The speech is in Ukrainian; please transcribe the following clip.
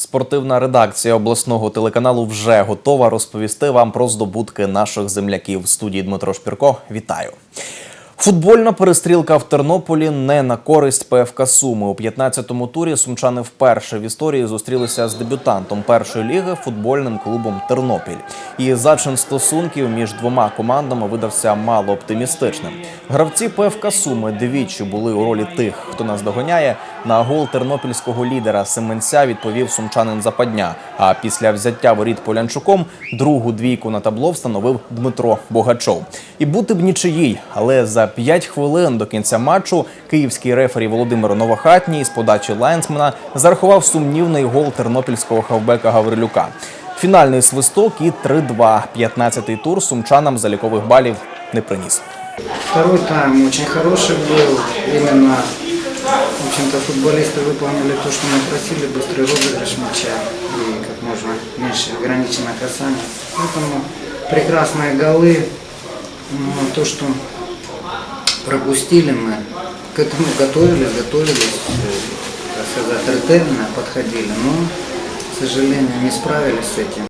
Спортивна редакція обласного телеканалу вже готова розповісти вам про здобутки наших земляків. В студії Дмитро Шпірко. Вітаю. Футбольна перестрілка в Тернополі не на користь ПФК Суми. У 15-му турі сумчани вперше в історії зустрілися з дебютантом першої ліги футбольним клубом Тернопіль. І зачин стосунків між двома командами видався мало оптимістичним. Гравці ПФК Суми двічі були у ролі тих, хто нас доганяє. На гол тернопільського лідера Семенця відповів сумчанин Западня. А після взяття воріт Полянчуком другу двійку на табло встановив Дмитро Богачов. І бути б нічиїй, але за 5 хвилин до кінця матчу київський рефері Володимир Новохатній з подачі лайнсмена зарахував сумнівний гол тернопільського хавбека Гаврилюка. Фінальний свисток і 3-2. 15-й тур сумчанам залікових балів не приніс. Второй тайм очень хороший был. Именно, в общем-то, футболисты выполнили то, что мы просили, быстрый розыгрыш мяча и как можно меньше ограничено касание. Поэтому прекрасные голы. Но то, что пропустили мы, к этому готовились, готовились, э, так сказать, ретельно подходили, но, к сожалению, не справились с этим.